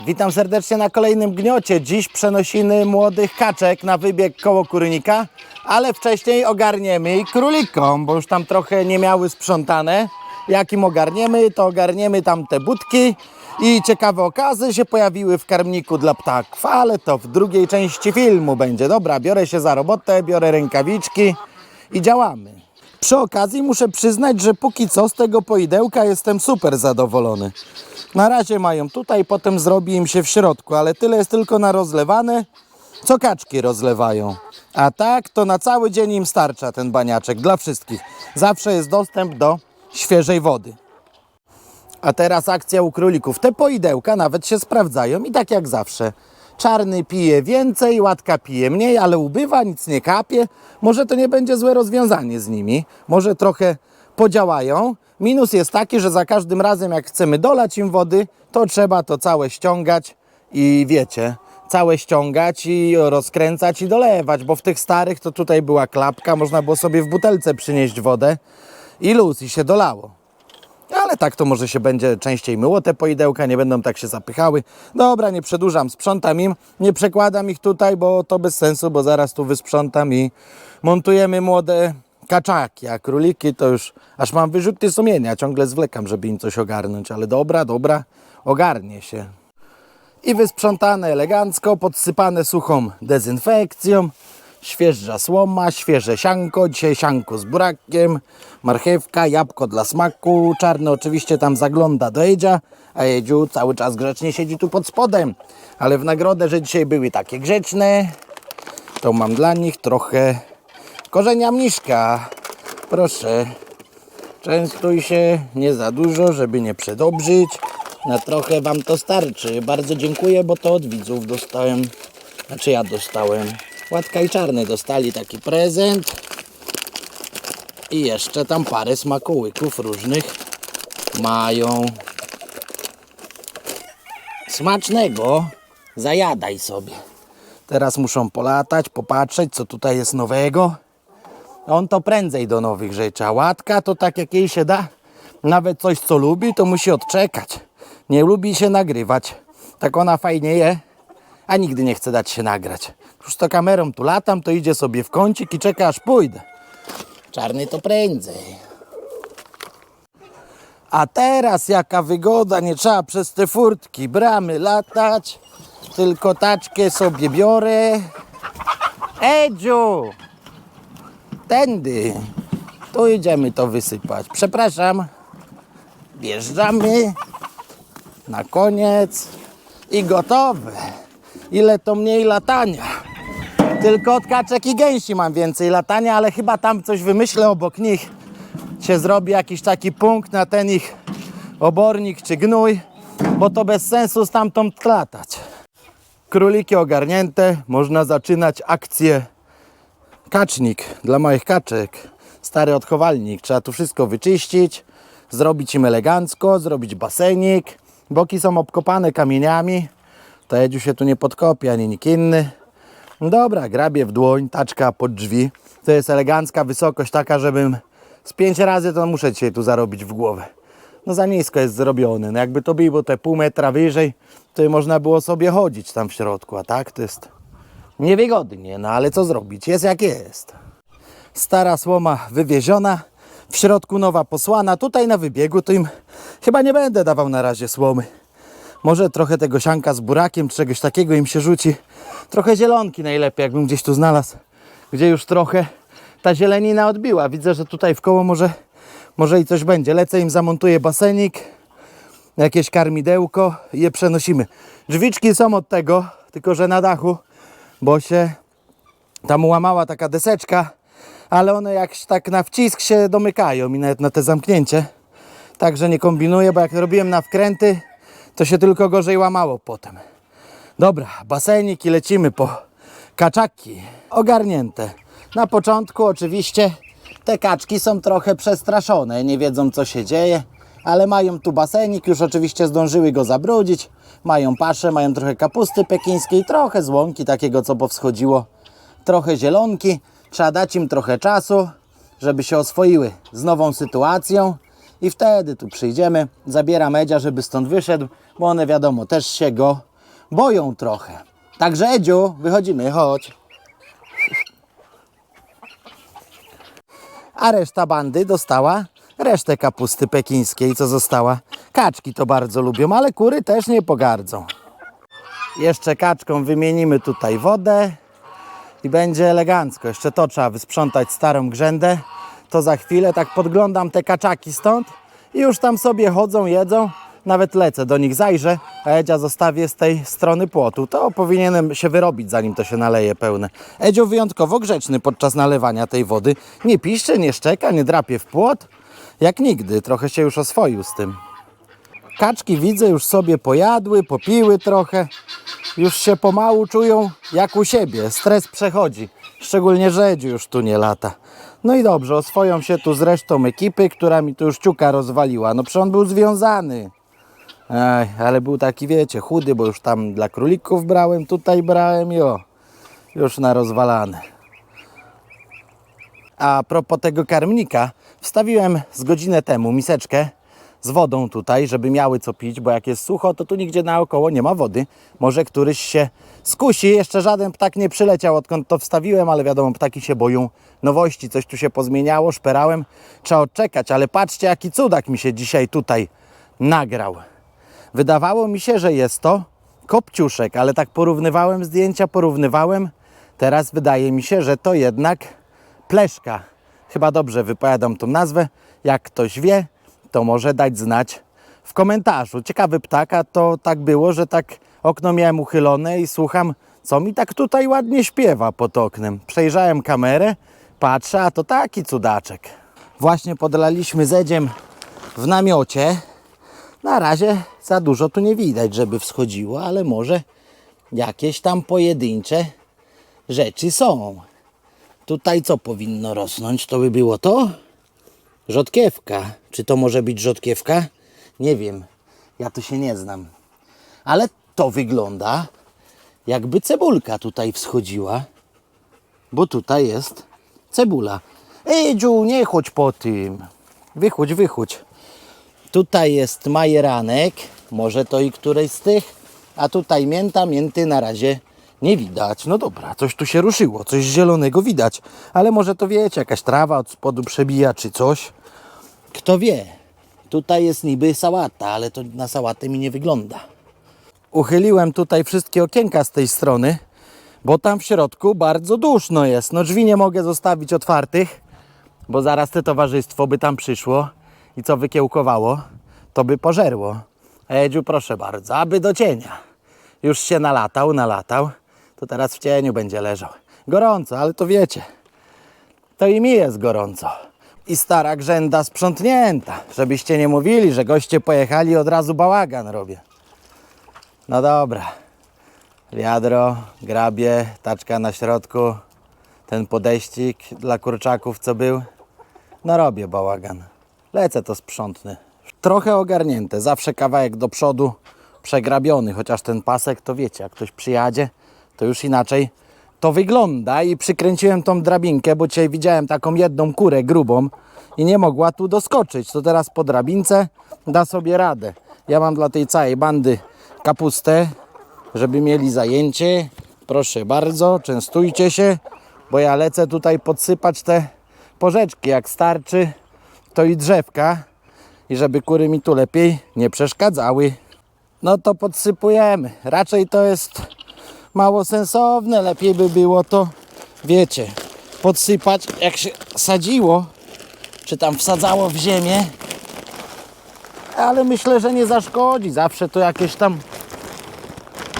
Witam serdecznie na kolejnym gniocie. Dziś przenosimy młodych kaczek na wybieg koło kurnika, ale wcześniej ogarniemy i królikom, bo już tam trochę nie miały sprzątane. Jak im ogarniemy, to ogarniemy tam te budki i ciekawe okazy się pojawiły w karmniku dla ptaków, ale to w drugiej części filmu będzie. Dobra, biorę się za robotę, biorę rękawiczki i działamy. Przy okazji muszę przyznać, że póki co z tego poidełka jestem super zadowolony. Na razie mają tutaj, potem zrobi im się w środku, ale tyle jest tylko na rozlewane, co kaczki rozlewają. A tak to na cały dzień im starcza ten baniaczek dla wszystkich. Zawsze jest dostęp do świeżej wody. A teraz akcja u królików. Te poidełka nawet się sprawdzają i tak jak zawsze. Czarny pije więcej, łatka pije mniej, ale ubywa, nic nie kapie. Może to nie będzie złe rozwiązanie z nimi. Może trochę podziałają. Minus jest taki, że za każdym razem jak chcemy dolać im wody, to trzeba to całe ściągać i wiecie, całe ściągać i rozkręcać i dolewać, bo w tych starych to tutaj była klapka, można było sobie w butelce przynieść wodę i luz i się dolało. Ale tak to może się będzie częściej myło te poidełka, nie będą tak się zapychały. Dobra, nie przedłużam, sprzątam im, nie przekładam ich tutaj, bo to bez sensu, bo zaraz tu wysprzątam i montujemy młode kaczaki, a króliki to już aż mam wyrzuty sumienia, ciągle zwlekam, żeby im coś ogarnąć, ale dobra, dobra, ogarnie się. I wysprzątane elegancko, podsypane suchą dezynfekcją. Świeża słoma, świeże sianko, dzisiaj sianko z burakiem, marchewka, jabłko dla smaku, czarny oczywiście tam zagląda do Edzia, a Edziu cały czas grzecznie siedzi tu pod spodem. Ale w nagrodę, że dzisiaj były takie grzeczne, to mam dla nich trochę korzenia mniszka. Proszę, częstuj się, nie za dużo, żeby nie przedobrzyć. Na trochę Wam to starczy. Bardzo dziękuję, bo to od widzów dostałem. Znaczy ja dostałem. Łatka i Czarny dostali taki prezent. I jeszcze tam parę smakołyków różnych mają. Smacznego. Zajadaj sobie. Teraz muszą polatać, popatrzeć, co tutaj jest nowego. On to prędzej do nowych rzeczy, a łatka to tak jak jej się da. Nawet coś co lubi, to musi odczekać. Nie lubi się nagrywać. Tak ona fajnie je, a nigdy nie chce dać się nagrać. Już to kamerą tu latam, to idzie sobie w kącik i czeka aż pójdę. Czarny to prędzej. A teraz jaka wygoda, nie trzeba przez te furtki, bramy latać, tylko taczkę sobie biorę. Edziu! Tędy. Tu idziemy to wysypać. Przepraszam. Wjeżdżamy. Na koniec. I gotowe. Ile to mniej latania. Tylko od kaczek i gęsi mam więcej latania, ale chyba tam coś wymyślę obok nich. Się zrobi jakiś taki punkt na ten ich obornik czy gnój, bo to bez sensu stamtąd latać. Króliki ogarnięte, można zaczynać akcję kacznik dla małych kaczek. Stary odchowalnik. Trzeba tu wszystko wyczyścić, zrobić im elegancko, zrobić basenik. Boki są obkopane kamieniami. To Edziu się tu nie podkopie, ani nikt inny. Dobra, grabie w dłoń, taczka pod drzwi. To jest elegancka wysokość taka, żebym z pięć razy to muszę dzisiaj tu zarobić w głowę. No za nisko jest zrobione. No jakby to było te pół metra wyżej, to można było sobie chodzić tam w środku, a tak to jest niewygodnie, no ale co zrobić, jest jak jest. Stara słoma wywieziona, w środku nowa posłana, tutaj na wybiegu to im chyba nie będę dawał na razie słomy. Może trochę tego sianka z burakiem, czegoś takiego im się rzuci. Trochę zielonki najlepiej, jakbym gdzieś tu znalazł, gdzie już trochę ta zielenina odbiła. Widzę, że tutaj w koło może, może i coś będzie. Lecę im zamontuję basenik, jakieś karmidełko i je przenosimy. Drzwiczki są od tego, tylko że na dachu, bo się tam łamała taka deseczka, ale one jak tak na wcisk się domykają i nawet na te zamknięcie. Także nie kombinuję, bo jak robiłem na wkręty, to się tylko gorzej łamało potem. Dobra, basenik i lecimy po kaczaki. Ogarnięte. Na początku oczywiście te kaczki są trochę przestraszone, nie wiedzą co się dzieje, ale mają tu basenik, już oczywiście zdążyły go zabrudzić. Mają paszę, mają trochę kapusty pekińskiej, trochę złąki takiego co powschodziło, trochę zielonki. Trzeba dać im trochę czasu, żeby się oswoiły z nową sytuacją i wtedy tu przyjdziemy. Zabieram Edzia, żeby stąd wyszedł, bo one wiadomo też się go boją trochę. Także Edziu, wychodzimy, chodź. A reszta bandy dostała resztę kapusty pekińskiej, co została. Kaczki to bardzo lubią, ale kury też nie pogardzą. Jeszcze kaczką wymienimy tutaj wodę i będzie elegancko. Jeszcze to trzeba wysprzątać starą grzędę. To za chwilę tak podglądam te kaczaki stąd i już tam sobie chodzą, jedzą. Nawet lecę do nich, zajrzę, a Edzia zostawię z tej strony płotu. To powinienem się wyrobić, zanim to się naleje pełne. Edzio wyjątkowo grzeczny podczas nalewania tej wody. Nie piszcze, nie szczeka, nie drapie w płot. Jak nigdy, trochę się już oswoił z tym. Kaczki widzę już sobie pojadły, popiły trochę. Już się pomału czują jak u siebie. Stres przechodzi. Szczególnie Rzedziu już tu nie lata. No i dobrze, oswoją się tu z resztą ekipy, która mi tu już ciuka rozwaliła. No przecież on był związany. Ej, ale był taki, wiecie, chudy, bo już tam dla królików brałem, tutaj brałem i o, już na rozwalany. A propos tego karmnika, wstawiłem z godzinę temu miseczkę z wodą tutaj, żeby miały co pić, bo jak jest sucho, to tu nigdzie naokoło nie ma wody. Może któryś się skusi. Jeszcze żaden ptak nie przyleciał, odkąd to wstawiłem, ale wiadomo, ptaki się boją nowości. Coś tu się pozmieniało, szperałem. Trzeba odczekać, ale patrzcie, jaki cudak mi się dzisiaj tutaj nagrał. Wydawało mi się, że jest to kopciuszek, ale tak porównywałem zdjęcia, porównywałem. Teraz wydaje mi się, że to jednak pleszka. Chyba dobrze wypowiadam tą nazwę. Jak ktoś wie, to może dać znać w komentarzu. Ciekawy ptaka to tak było, że tak okno miałem uchylone i słucham, co mi tak tutaj ładnie śpiewa pod oknem. Przejrzałem kamerę, patrzę, a to taki cudaczek. Właśnie podlaliśmy zedziem w namiocie. Na razie za dużo tu nie widać, żeby wschodziło, ale może jakieś tam pojedyncze rzeczy są. Tutaj co powinno rosnąć? To by było to? Rzodkiewka. Czy to może być rzodkiewka? Nie wiem. Ja tu się nie znam. Ale to wygląda jakby cebulka tutaj wschodziła. Bo tutaj jest cebula. Ej, Dziu, nie chodź po tym. Wychodź, wychodź. Tutaj jest majeranek. Może to i któreś z tych. A tutaj mięta, mięty na razie nie widać. No dobra, coś tu się ruszyło, coś zielonego widać. Ale może to wiecie, jakaś trawa od spodu przebija czy coś. Kto wie. Tutaj jest niby sałata, ale to na sałatę mi nie wygląda. Uchyliłem tutaj wszystkie okienka z tej strony, bo tam w środku bardzo duszno jest. No drzwi nie mogę zostawić otwartych, bo zaraz te towarzystwo by tam przyszło i co wykiełkowało, to by pożerło. Edziu, proszę bardzo, aby do cienia. Już się nalatał, nalatał, to teraz w cieniu będzie leżał. Gorąco, ale to wiecie, to i mi jest gorąco. I stara grzęda sprzątnięta, żebyście nie mówili, że goście pojechali od razu bałagan robię. No dobra. Wiadro, grabie, taczka na środku, ten podejścik dla kurczaków co był. No robię bałagan. Lecę to sprzątny. Trochę ogarnięte, zawsze kawałek do przodu przegrabiony, chociaż ten pasek to wiecie, jak ktoś przyjadzie, to już inaczej to wygląda i przykręciłem tą drabinkę, bo dzisiaj widziałem taką jedną kurę grubą i nie mogła tu doskoczyć. To teraz po drabince da sobie radę. Ja mam dla tej całej bandy kapustę, żeby mieli zajęcie. Proszę bardzo, częstujcie się, bo ja lecę tutaj podsypać te porzeczki. Jak starczy, to i drzewka. I żeby kury mi tu lepiej nie przeszkadzały. No to podsypujemy. Raczej to jest mało sensowne. Lepiej by było to, wiecie, podsypać jak się sadziło, czy tam wsadzało w ziemię. Ale myślę, że nie zaszkodzi. Zawsze to jakieś tam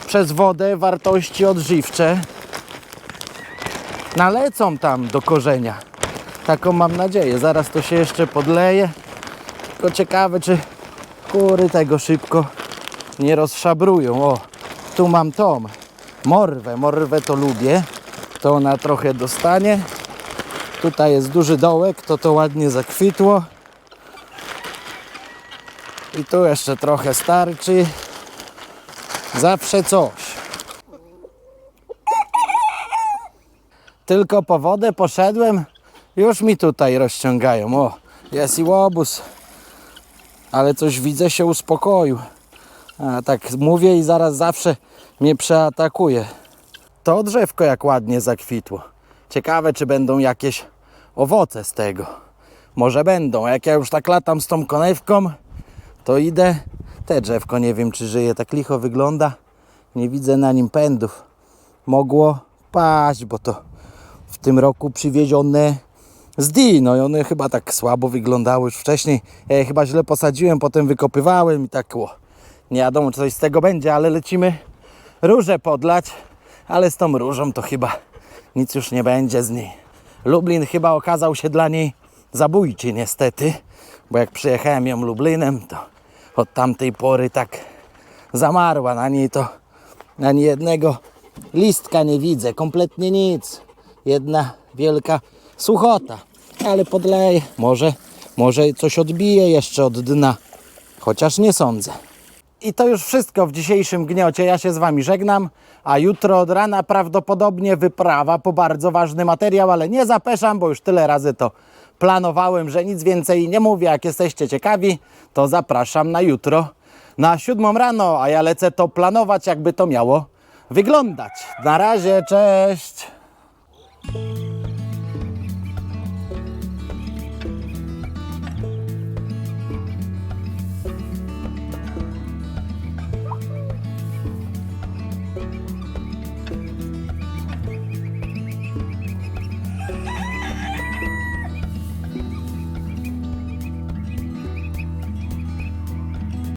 przez wodę wartości odżywcze nalecą tam do korzenia. Taką mam nadzieję. Zaraz to się jeszcze podleje. Tylko ciekawe, czy kury tego szybko nie rozszabrują. O, tu mam tą morwę. Morwę to lubię. To ona trochę dostanie. Tutaj jest duży dołek, to to ładnie zakwitło. I tu jeszcze trochę starczy. Zawsze coś. Tylko po wodę poszedłem, już mi tutaj rozciągają. O, jest i łobuz. Ale coś widzę się uspokoił. A tak mówię i zaraz zawsze mnie przeatakuje. To drzewko jak ładnie zakwitło. Ciekawe, czy będą jakieś owoce z tego. Może będą. Jak ja już tak latam z tą konewką, to idę. Te drzewko nie wiem, czy żyje. Tak licho wygląda. Nie widzę na nim pędów. Mogło paść, bo to w tym roku przywiezione z Dino i one chyba tak słabo wyglądały już wcześniej. Ja je chyba źle posadziłem, potem wykopywałem i tak o, nie wiadomo, czy coś z tego będzie, ale lecimy różę podlać, ale z tą różą to chyba nic już nie będzie z niej. Lublin chyba okazał się dla niej zabójczy niestety, bo jak przyjechałem ją Lublinem, to od tamtej pory tak zamarła na niej to ani jednego listka nie widzę, kompletnie nic. Jedna wielka suchota, ale podleję. Może, może coś odbije jeszcze od dna, chociaż nie sądzę. I to już wszystko w dzisiejszym gniocie. Ja się z Wami żegnam, a jutro od rana prawdopodobnie wyprawa po bardzo ważny materiał, ale nie zapeszam, bo już tyle razy to planowałem, że nic więcej nie mówię. Jak jesteście ciekawi, to zapraszam na jutro na siódmą rano, a ja lecę to planować, jakby to miało wyglądać. Na razie, cześć!